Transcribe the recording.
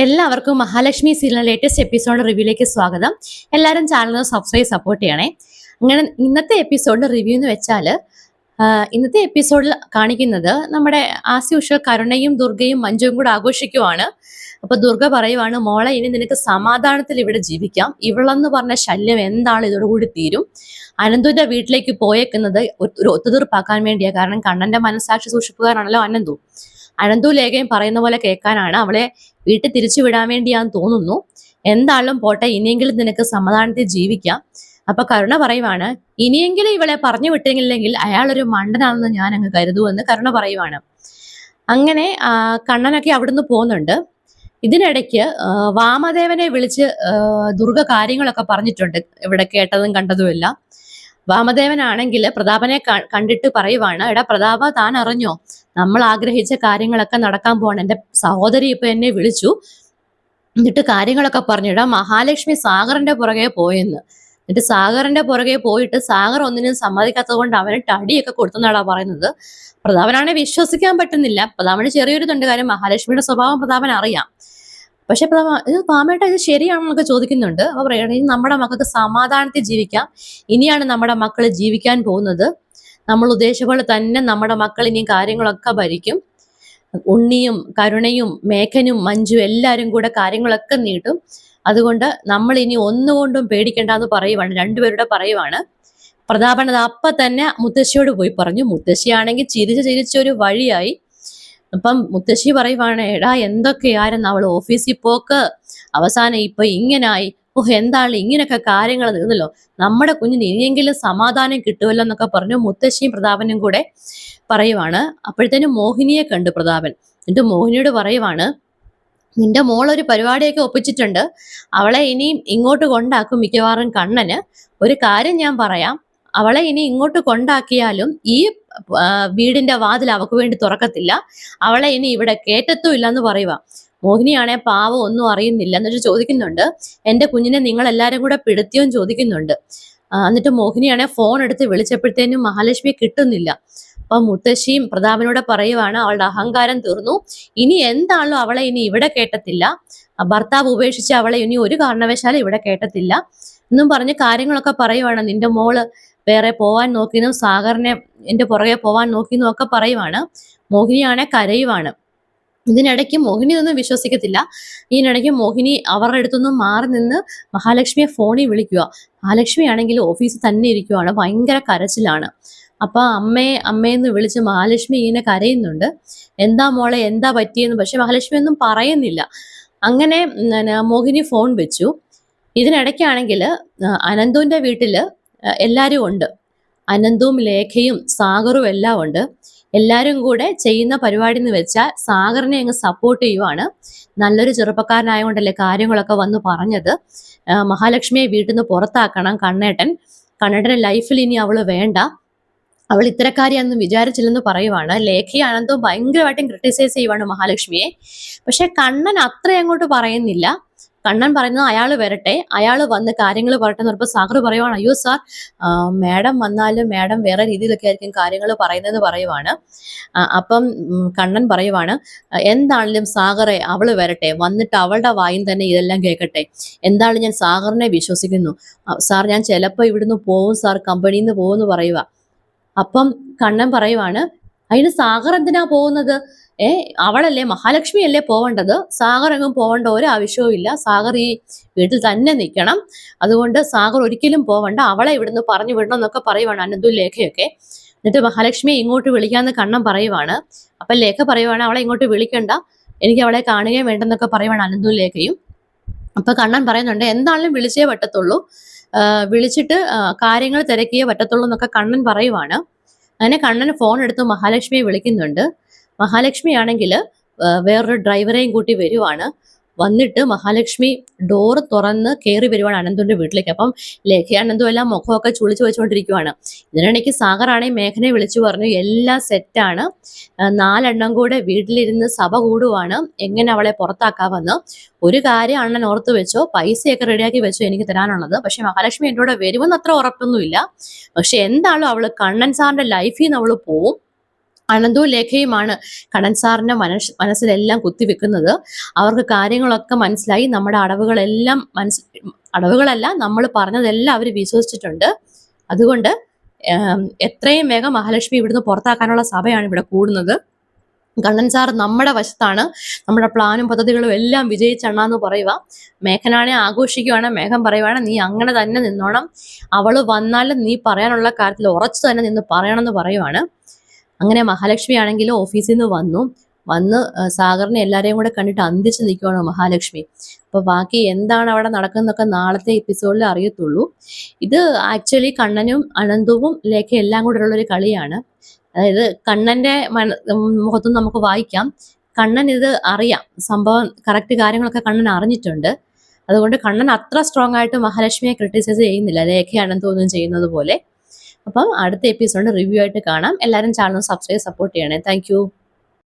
എല്ലാവർക്കും Mahalakshmi serial latest episode റിവ്യൂലേക്ക് സ്വാഗതം. എല്ലാവരും ചാനൽ സബ്സ്ക്രൈബ് സപ്പോർട്ട് ചെയ്യണേ. അങ്ങനെ ഇന്നത്തെ എപ്പിസോഡിന്റെ റിവ്യൂ എന്ന് വെച്ചാൽ ഇന്നത്തെ എപ്പിസോഡിൽ കാണിക്കുന്നത് നമ്മുടെ ആസ് യൂഷ്വൽ കരുണയും ദുർഗയും മഞ്ജുവും കൂടെ ആഘോഷിക്കുവാണ്. അപ്പൊ ദുർഗ പറയുവാണ് മോളെ ഇനി നിനക്ക് സമാധാനത്തിൽ ഇവിടെ ജീവിക്കാം. ഇവളെന്ന് പറഞ്ഞ ശല്യം എന്താണ്? ഇതോടുകൂടി തീരും. അനന്തുവിന്റെ വീട്ടിലേക്ക് പോയേക്കുന്നത് ഒരു ഒത്തുതീർപ്പാക്കാൻ വേണ്ടിയാണ് കാരണം കണ്ണന്റെ മനസ്സാക്ഷി സൂക്ഷിപ്പുകാരാണല്ലോ അനന്തു. അനന്തു ലേഖയും പറയുന്ന പോലെ കേൾക്കാനാണ്. അവളെ വീട്ടിൽ തിരിച്ചു വിടാൻ വേണ്ടിയാന്ന് തോന്നുന്നു. എന്തായാലും പോട്ടെ ഇനിയെങ്കിലും നിനക്ക് സമാധാനത്തിൽ ജീവിക്കാം. അപ്പൊ കരുണ പറയുവാണ് ഇനിയെങ്കിലും ഇവളെ പറഞ്ഞു വിട്ടില്ലെങ്കിൽ അയാൾ ഒരു മണ്ടനാണെന്ന് ഞാൻ അങ്ങ് കരുതുമെന്ന് കരുണ പറയുവാണ്. അങ്ങനെ കണ്ണനൊക്കെ അവിടുന്ന് പോകുന്നുണ്ട്. ഇതിനിടയ്ക്ക് വാമദേവനെ വിളിച്ച് ദുർഗ കാര്യങ്ങളൊക്കെ പറഞ്ഞിട്ടുണ്ട്. ഇവിടെ കേട്ടതും കണ്ടതുമെല്ലാം വാമദേവനാണെങ്കിൽ പ്രതാപനെ കണ്ടിട്ട് പറയുവാണ് എടാ പ്രതാപ താൻ അറിഞ്ഞോ? നമ്മൾ ആഗ്രഹിച്ച കാര്യങ്ങളൊക്കെ നടക്കാൻ പോവാണ്. എന്റെ സഹോദരി ഇപ്പൊ എന്നെ വിളിച്ചു. എന്നിട്ട് കാര്യങ്ങളൊക്കെ പറഞ്ഞു. മഹാലക്ഷ്മി സാഗറിന്റെ പുറകെ പോയെന്ന്. എന്നിട്ട് സാഗറിന്റെ പുറകെ പോയിട്ട് സാഗർ ഒന്നിനും സമ്മതിക്കാത്തത് കൊണ്ട് അവന് ടടിയൊക്കെ കൊടുത്തെന്നാടാ പറയുന്നത്. പ്രതാപനാണെ വിശ്വസിക്കാൻ പറ്റുന്നില്ല. പ്രതാപന് ചെറിയൊരു തൊണ്ട് കാര്യം മഹാലക്ഷ്മിയുടെ സ്വഭാവം പ്രതാപൻ അറിയാം. പക്ഷെ പ്രതാപ ഇത് പാമേട്ട ഇത് ശരിയാണെന്നൊക്കെ ചോദിക്കുന്നുണ്ട്. അപ്പൊ പറയണേ നമ്മുടെ മക്കൾക്ക് സമാധാനത്തിൽ ജീവിക്കാം. ഇനിയാണ് നമ്മുടെ മക്കൾ ജീവിക്കാൻ പോകുന്നത്. നമ്മൾ ഉദ്ദേശിച്ച പോലെ തന്നെ നമ്മുടെ മക്കൾ ഇനി കാര്യങ്ങളൊക്കെ ഭരിക്കും. ഉണ്ണിയും കരുണയും മേഘനും മഞ്ജു എല്ലാവരും കൂടെ കാര്യങ്ങളൊക്കെ നീട്ടും അതുകൊണ്ട് നമ്മൾ ഇനി ഒന്നുകൊണ്ടും പേടിക്കേണ്ടെന്ന് പറയുവാണ് രണ്ടുപേരുടെ പറയുവാണ്. പ്രതാപൻ അത് അപ്പൊ തന്നെ മുത്തശ്ശിയോട് പോയി പറഞ്ഞു. മുത്തശ്ശിയാണെങ്കിൽ ചിരിച്ച് ചിരിച്ചൊരു വഴിയായി. അപ്പം മുത്തശ്ശി പറയുവാണ് എടാ എന്തൊക്കെയായിരുന്നു അവൾ ഓഫീസിൽ പോക്ക്? അവസാനം ഇപ്പൊ ഇങ്ങനായി. ഓഹ് എന്താണ് ഇങ്ങനെയൊക്കെ കാര്യങ്ങൾ നിന്നല്ലോ? നമ്മുടെ കുഞ്ഞിന് ഇനിയെങ്കിലും സമാധാനം കിട്ടുമല്ലോ എന്നൊക്കെ പറഞ്ഞു മുത്തശ്ശിയും പ്രതാപനും കൂടെ പറയുവാണ്. അപ്പോഴത്തേനും മോഹിനിയെ കണ്ടു പ്രതാപൻ. എന്നിട്ട് മോഹിനിയോട് പറയുവാണ് നിന്റെ മോളൊരു പരിപാടിയൊക്കെ ഒപ്പിച്ചിട്ടുണ്ട്. അവളെ ഇനിയും ഇങ്ങോട്ട് കൊണ്ടാക്കും മിക്കവാറും കണ്ണന്. ഒരു കാര്യം ഞാൻ പറയാം. അവളെ ഇനി ഇങ്ങോട്ട് കൊണ്ടാക്കിയാലും ഈ വീടിന്റെ വാതിൽ അവക്ക് വേണ്ടി തുറക്കത്തില്ല. അവളെ ഇനി ഇവിടെ കേറ്റത്തും ഇല്ല എന്ന് പറയുക മോഹിനിയാണെ പാവം ഒന്നും അറിയുന്നില്ല എന്നിട്ട് ചോദിക്കുന്നുണ്ട്. എന്റെ കുഞ്ഞിനെ നിങ്ങൾ എല്ലാരും കൂടെ പിടുത്തിയോ ചോദിക്കുന്നുണ്ട്. എന്നിട്ട് മോഹിനിയാണെ ഫോൺ എടുത്ത് വിളിച്ചപ്പോഴത്തേനും മഹാലക്ഷ്മിയെ കിട്ടുന്നില്ല. അപ്പൊ മുത്തശ്ശിയും പ്രതാപനോട് പറയുവാണ് അവളുടെ അഹങ്കാരം തീർന്നു. ഇനി എന്താണല്ലോ അവളെ ഇനി ഇവിടെ കേട്ടത്തില്ല? ഭർത്താവ് ഉപേക്ഷിച്ച് അവളെ ഇനി ഒരു കാരണവശാലും ഇവിടെ കേട്ടത്തില്ല. എന്നും പറഞ്ഞ് കാര്യങ്ങളൊക്കെ പറയുവാണ്. നിന്റെ മോൾ വേറെ പോവാൻ നോക്കിയെന്നും സാഗറിനെ എന്റെ പുറകെ പോവാൻ നോക്കിയെന്നും ഒക്കെ പറയുവാണ്. മോഹിനിയാണെ കരയുവാണ്. ഇതിനിടയ്ക്ക് മോഹിനി ഒന്നും വിശ്വസിക്കത്തില്ല. ഇതിനിടയ്ക്ക് മോഹിനി അവരുടെ അടുത്തൊന്നും മാറി നിന്ന് മഹാലക്ഷ്മിയെ ഫോണിൽ വിളിക്കുക. മഹാലക്ഷ്മി ആണെങ്കിൽ ഓഫീസിൽ തന്നെ ഇരിക്കുവാണ്. ഭയങ്കര കരച്ചിലാണ്. അപ്പൊ അമ്മയെ അമ്മയെന്ന് വിളിച്ച് മഹാലക്ഷ്മി ഇങ്ങനെ കരയുന്നുണ്ട്. എന്താ മോളെ എന്താ പറ്റിയെന്ന് പക്ഷെ മഹാലക്ഷ്മി ഒന്നും പറയുന്നില്ല. അങ്ങനെ മോഹിനി ഫോൺ വെച്ചു. ഇതിനിടയ്ക്കാണെങ്കിൽ അനന്തുവിന്റെ വീട്ടിൽ എല്ലാരും എല്ലാവരും ഉണ്ട്. അനന്തും ലേഖയും സാഗറും എല്ലാം ഉണ്ട്. എല്ലാവരും കൂടെ ചെയ്യുന്ന പരിപാടി എന്ന് വെച്ചാൽ സാഗറിനെ അങ്ങ് സപ്പോർട്ട് ചെയ്യുവാണ്. നല്ലൊരു ചെറുപ്പക്കാരനായതുകൊണ്ടല്ലേ കാര്യങ്ങളൊക്കെ വന്ന് പറഞ്ഞത്. മഹാലക്ഷ്മിയെ വീട്ടിൽ നിന്ന് പുറത്താക്കണം കണ്ണേട്ടൻ. കണ്ണേട്ടൻ ലൈഫിൽ ഇനി അവൾ വേണ്ട. അവൾ ഇത്തരക്കാരിയാണെന്ന് വിചാരിച്ചില്ലെന്ന് പറയുവാണ്. ലേഖയാണെന്നും ഭയങ്കരമായിട്ടും ക്രിട്ടിസൈസ് ചെയ്യുവാണ് മഹാലക്ഷ്മിയെ. പക്ഷെ കണ്ണൻ അത്ര അങ്ങോട്ട് പറയുന്നില്ല. കണ്ണൻ പറയുന്നത് അയാൾ വരട്ടെ അയാൾ വന്ന് കാര്യങ്ങൾ പറയട്ടെ എന്ന് പറയുമ്പോൾ സാഗർ പറയുവാണ് അയ്യോ സാർ മാഡം വന്നാലും മാഡം വേറെ രീതിയിലൊക്കെ ആയിരിക്കും കാര്യങ്ങൾ പറയുന്നത് പറയുവാണ്. അപ്പം കണ്ണൻ പറയുവാണ് "ആ, എന്താണെങ്കിലും സാഗറെ അവൾ വരട്ടെ വന്നിട്ട് അവളുടെ വായും തന്നെ ഇതെല്ലാം കേൾക്കട്ടെ. എന്താണ് ഞാൻ സാഗറിനെ വിശ്വസിക്കുന്നു. സാർ ഞാൻ ചിലപ്പോൾ ഇവിടുന്ന് പോവും സാർ കമ്പനിയിൽ നിന്ന് പോകുമെന്ന് പറയുക അപ്പം കണ്ണൻ പറയുവാണ് അതിന് സാഗർ എന്തിനാ പോകുന്നത്? ഏ അവളല്ലേ മഹാലക്ഷ്മി അല്ലേ പോവേണ്ടത്? സാഗർ എങ്ങും പോവേണ്ട ഒരു ആവശ്യവും ഇല്ല. സാഗർ ഈ വീട്ടിൽ തന്നെ നിൽക്കണം. അതുകൊണ്ട് സാഗർ ഒരിക്കലും പോവണ്ട. അവളെ ഇവിടുന്ന് പറഞ്ഞു വിടണം എന്നൊക്കെ പറയുവാണ് അനന്തു ലേഖയൊക്കെ. എന്നിട്ട് മഹാലക്ഷ്മിയെ ഇങ്ങോട്ട് വിളിക്കാന്ന് കണ്ണം പറയുവാണ്. അപ്പൊ ലേഖ പറയുവാണ് അവളെ ഇങ്ങോട്ട് വിളിക്കണ്ട. എനിക്ക് അവളെ കാണുകയും വേണ്ടെന്നൊക്കെ പറയുവാണ് അനന്തു ലേഖയും. അപ്പൊ കണ്ണൻ പറയുന്നുണ്ട് എന്താണെങ്കിലും വിളിച്ചേ പറ്റത്തുള്ളൂ. വിളിച്ചിട്ട് കാര്യങ്ങൾ തിരക്കിയേ പറ്റത്തുള്ളൂ എന്നൊക്കെ കണ്ണൻ പറയുവാണ്. അങ്ങനെ കണ്ണൻ ഫോൺ എടുത്ത് മഹാലക്ഷ്മിയെ വിളിക്കുന്നുണ്ട്. മഹാലക്ഷ്മി ആണെങ്കിൽ വേറൊരു ഡ്രൈവറെയും കൂട്ടി വരുവാണ്. വന്നിട്ട് മഹാലക്ഷ്മി ഡോറ് തുറന്ന് കയറി വരുവാണ് അനന്തുവിന്റെ വീട്ടിലേക്ക്. അപ്പം അനന്തു എല്ലാം മുഖമൊക്കെ ചുളിച്ചു വെച്ചുകൊണ്ടിരിക്കുവാണ് ഇതിനിടയ്ക്ക് സാഗറാണെങ്കിൽ മേഘനെ വിളിച്ചു പറഞ്ഞു എല്ലാം സെറ്റാണ് നാലെണ്ണം കൂടെ വീട്ടിലിരുന്ന് സഭ കൂടുവാണ്. എങ്ങനെ അവളെ പുറത്താക്കാമെന്ന്? ഒരു കാര്യം അണ്ണൻ ഓർത്ത് വെച്ചോ പൈസയൊക്കെ റെഡിയാക്കി വെച്ചോ എനിക്ക് തരാനുള്ളത്. പക്ഷെ മഹാലക്ഷ്മി എന്റെ കൂടെ വരുമെന്ന് അത്ര ഉറപ്പൊന്നുമില്ല. പക്ഷെ എന്താണോ അവൾ കണ്ണൻ സാറിന്റെ ലൈഫിൽ നിന്ന് അവൾ പോവും. അനന്തവും ലേഖയുമാണ് കടൻ സാറിന്റെ മനസ് മനസ്സിലെല്ലാം കുത്തിവെക്കുന്നത്. അവർക്ക് കാര്യങ്ങളൊക്കെ മനസ്സിലായി. നമ്മുടെ അടവുകളെല്ലാം മനസ് അടവുകളല്ല നമ്മൾ പറഞ്ഞതെല്ലാം അവർ വിശ്വസിച്ചിട്ടുണ്ട്. അതുകൊണ്ട് എത്രയും വേഗം മഹാലക്ഷ്മി ഇവിടുന്ന് പുറത്താക്കാനുള്ള സഭയാണ് ഇവിടെ കൂടുന്നത്. കണ്ണൻ സാർ നമ്മുടെ വശത്താണ്. നമ്മുടെ പ്ലാനും പദ്ധതികളും എല്ലാം വിജയിച്ചെണ്ണാന്ന് പറയുക. മേഘനാണെ ആഘോഷിക്കുവാണ് മേഘം പറയുവാണ് നീ അങ്ങനെ തന്നെ നിന്നോണം. അവൾ വന്നാലും നീ പറയാനുള്ള കാര്യത്തിൽ ഉറച്ചു തന്നെ നിന്ന് പറയണമെന്ന് പറയുവാണ്. അങ്ങനെ മഹാലക്ഷ്മി ആണെങ്കിലും ഓഫീസിൽ നിന്ന് വന്നു. വന്ന് സാഗറിനെ എല്ലാവരെയും കൂടെ കണ്ടിട്ട് അന്തിച്ച് നിൽക്കുവാണ് മഹാലക്ഷ്മി. അപ്പൊ ബാക്കി എന്താണ് അവിടെ നടക്കുന്നതൊക്കെ നാളത്തെ എപ്പിസോഡിൽ അറിയത്തുള്ളൂ. ഇത് ആക്ച്വലി കണ്ണനും അനന്തവും ലേഖ എല്ലാം കൂടെ ഉള്ള ഒരു കളിയാണ്. അതായത് കണ്ണന്റെ മന മുഖത്തും നമുക്ക് വായിക്കാം. കണ്ണൻ ഇത് അറിയാം. സംഭവം കറക്റ്റ് കാര്യങ്ങളൊക്കെ കണ്ണൻ അറിഞ്ഞിട്ടുണ്ട്. അതുകൊണ്ട് കണ്ണൻ അത്ര സ്ട്രോങ് ആയിട്ട് മഹാലക്ഷ്മിയെ ക്രിട്ടിസൈസ് ചെയ്യുന്നില്ല. ലേഖയാണെന്ന് തോന്നുന്നു ചെയ്യുന്നത് പോലെ. അപ്പം അടുത്ത എപ്പിസോഡ് റിവ്യൂ ആയിട്ട് കാണാം. എല്ലാവരും ചാനൽ സബ്സ്ക്രൈബ് സപ്പോർട്ട് ചെയ്യണേ. താങ്ക്